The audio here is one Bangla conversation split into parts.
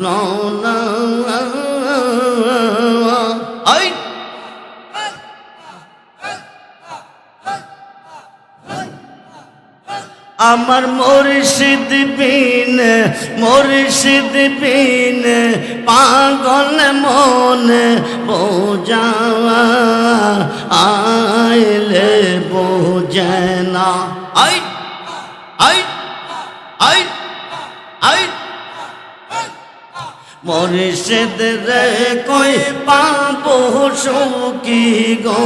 আমার মুর্শিদ বিন মুর্শিদ বিন পাগল মন বোঝা আইলে বোঝে না। আই আই! মুর্শিদ রে কই পাবো সুখী গো?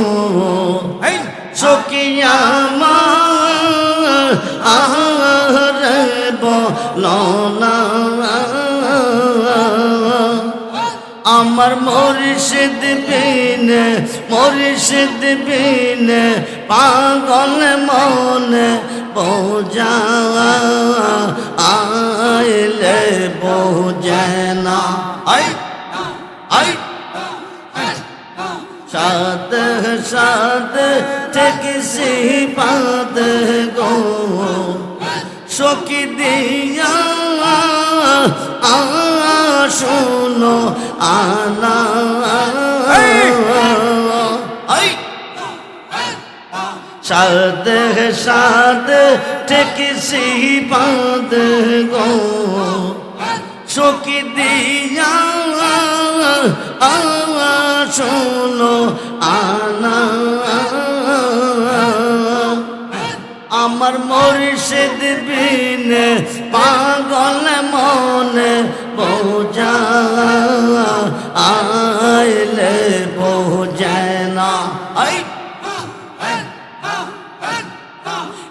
সুখিয়া মা আহারে বলনা আমার মুর্শিদ বিন মুর্শিদ বিন, পাগল মন বোঝা আইলে বোঝে না। আই আই সাদ সাদ ঠিক সিপাদ গো। সখী দিয়া আ শোনো আনা। সাদ সাদ ঠিক সিপাদ গো। সখী দিয়া আ শোনো আনা। আমার মুর্শিদ বিন পাগল মন বোঝা আইলে বোঝে না। আই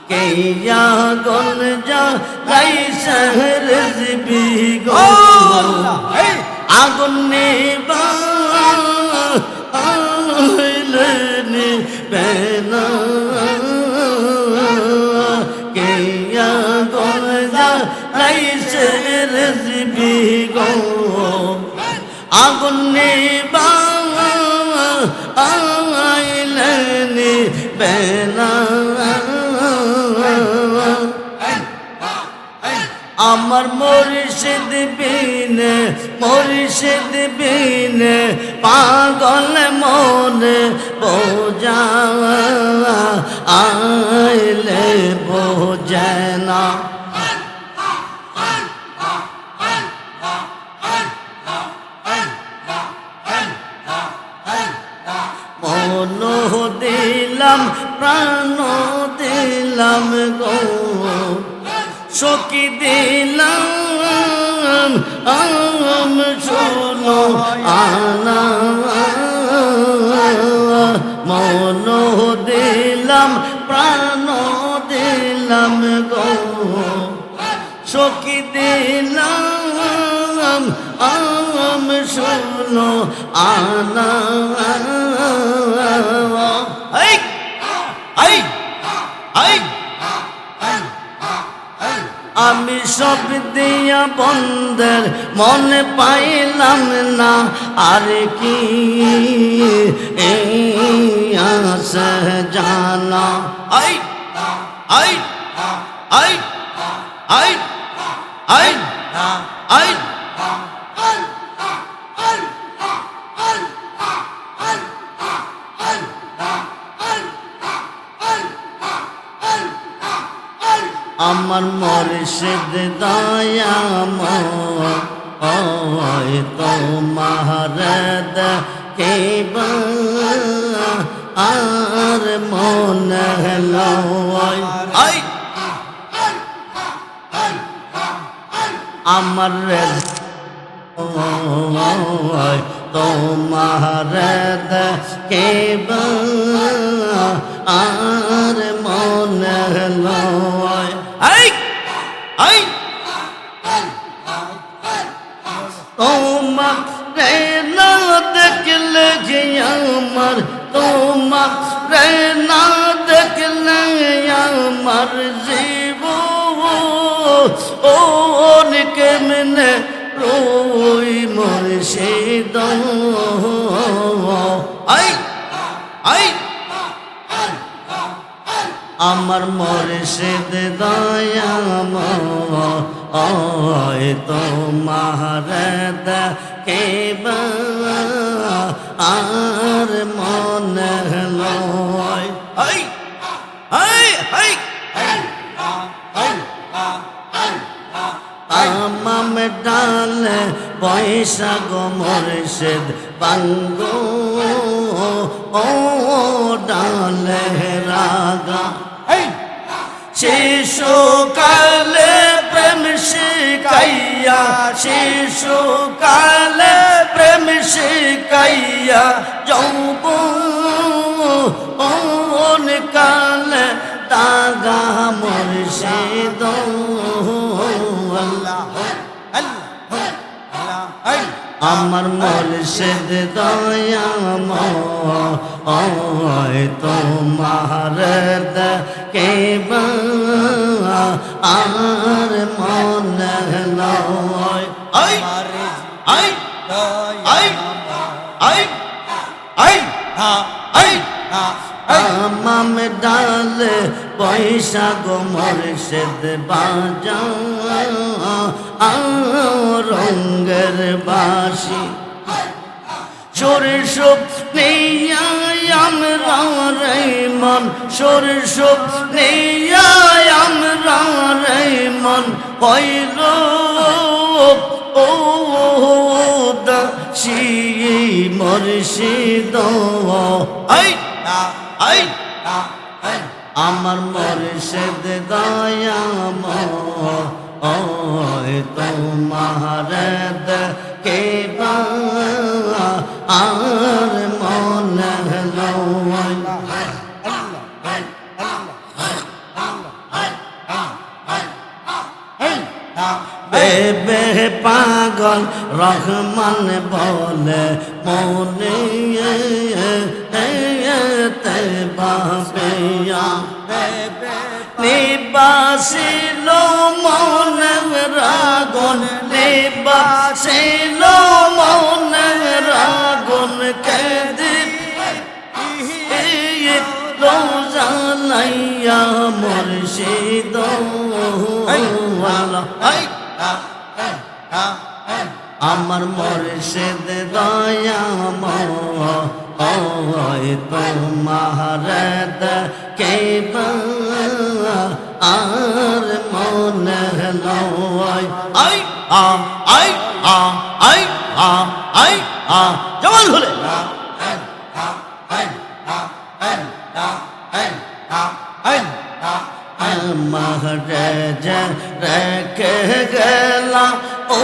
কেয়া গন যা গাই শহর জিবি গো। আগুন নিবা আইলেনি বেনা আগুন আইলেনি আমার মুর্শিদ বিন মুর্শিদ বিন পাগল মন বোঝা। আইলে দিলাম আম শোনো আনা আমি সব দিয়া বন্ধের মনে পাইলাম না, আর কি এই জানা। আই আই আই আই আই আই আমার মর্ষিদ দয়াময় তোমার দেব আর মন লয় আমার তোমার দেব আর মন লয়। তোমার না দেখলে যে আমার তোমার না দেখলে আমার জীব ও কেমনে রই মুর্শিদ আই আই আমার মর্শিদ দয়াময় তোমার কেবা আর মনে লয় ডালে পয়সা গো মর্শিদ বাঙ্গো ও ডালে রাগা। হাই শিশুকালে প্রেম শিকাইয়া শিশুকালে প্রেম শিকাইয়া যৌব ওন কালে দাগা মুর্শিদ আমার মর্ষেদ দয়াম তোমার কে আর মন নয় মাম ডালে পয়সা গো মর্ষেদ বাজা রঙ্গের বাসি সরসব নেইয়া আমরা মন সরসব নেইয়া আমরা মন পৈর ও দাসি মর্ষিদ। আই আই আমার মরিষেদ দয়াম ওই তোমার কে আর মন বে পাগল রহমান বলে মনে তৈবা পেয়া নিবাসিল মন রাগন নিবাসিল মন রাগন কেদি রোজা লাইয়া মুর্শিদ আমার মুর্শিদ দয়া মো দয়াময় তোমার কে আর মনে লয় আই আ আই আ আই আ আই আ জবান খুলে মহারাজ রেখে গেলা ও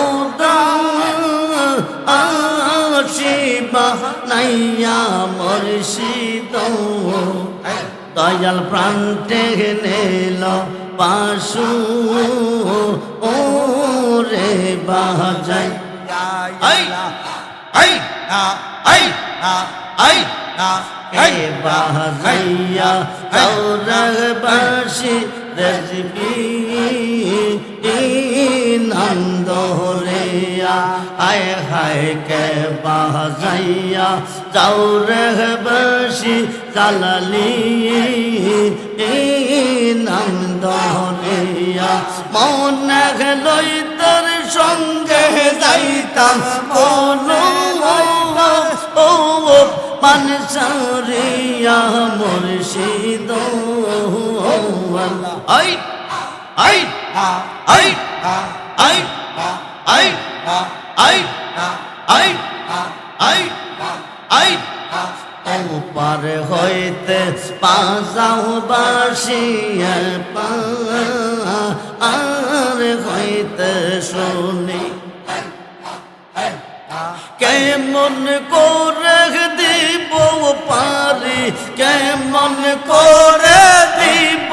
শিবা নাইয়া মুর্শিদ। দয়াল প্রান্তে নিল পাশু। ও রে বাজাই। আই আই আই আই বাজাইয়া গৌরবাসী রজবি নন্দ রেয়া আয় হায় কে বাজাইয়া গৌরবাসী জালালি নন্দ রেয়া মন লই তোর সঙ্গে যাইতাম, কোনো ও মানসারিয়া মুর্শিদ আই আই আই আই আই আই আই আই আই। পার হইতে পাজাও বাসিয়া পা আর হইতে শুনি। কেমন করে দিব পারি কেমন করে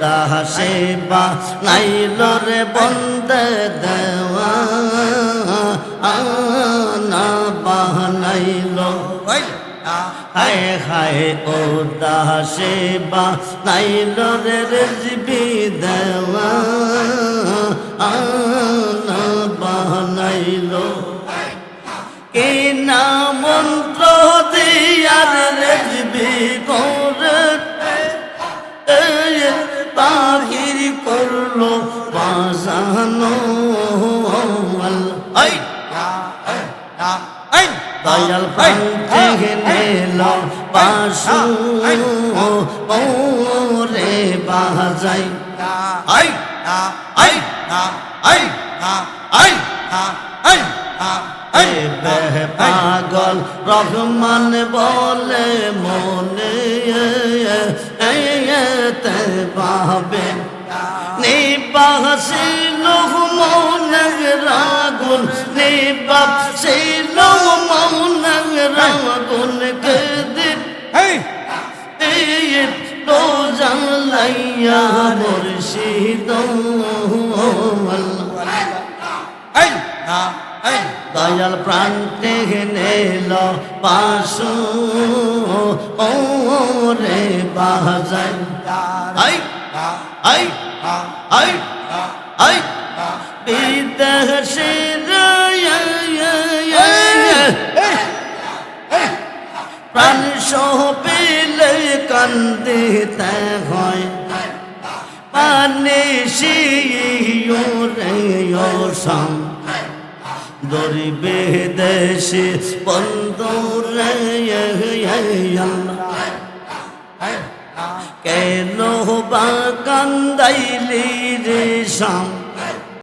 দাসে বা নাইল রে বন্দে দেওয়া না বানাইল ওই না হায় হায় ও দাসে বা নাইল রে রেজবি দেওয়া না বানাইল কে না মন্ত্র দিয়ার রেজবি করে দয়াল পাশু বাজাই পাগল রহমান বলে মনে তে পাবে নিবাসিল মনের রাগুন নিবাসিল মনের রাগুন কে দিন এই তো জানলাইয়া মুর্শিদ দয়াল প্রান্তে নেল পাশু ও রে বাজাই এই এই এই এই প্রাণ সহবিলে কান্দিতে হয় পানি সাম দরিবে দেশে বন্ধুরে কেন বা কান্দাইলি রে শাম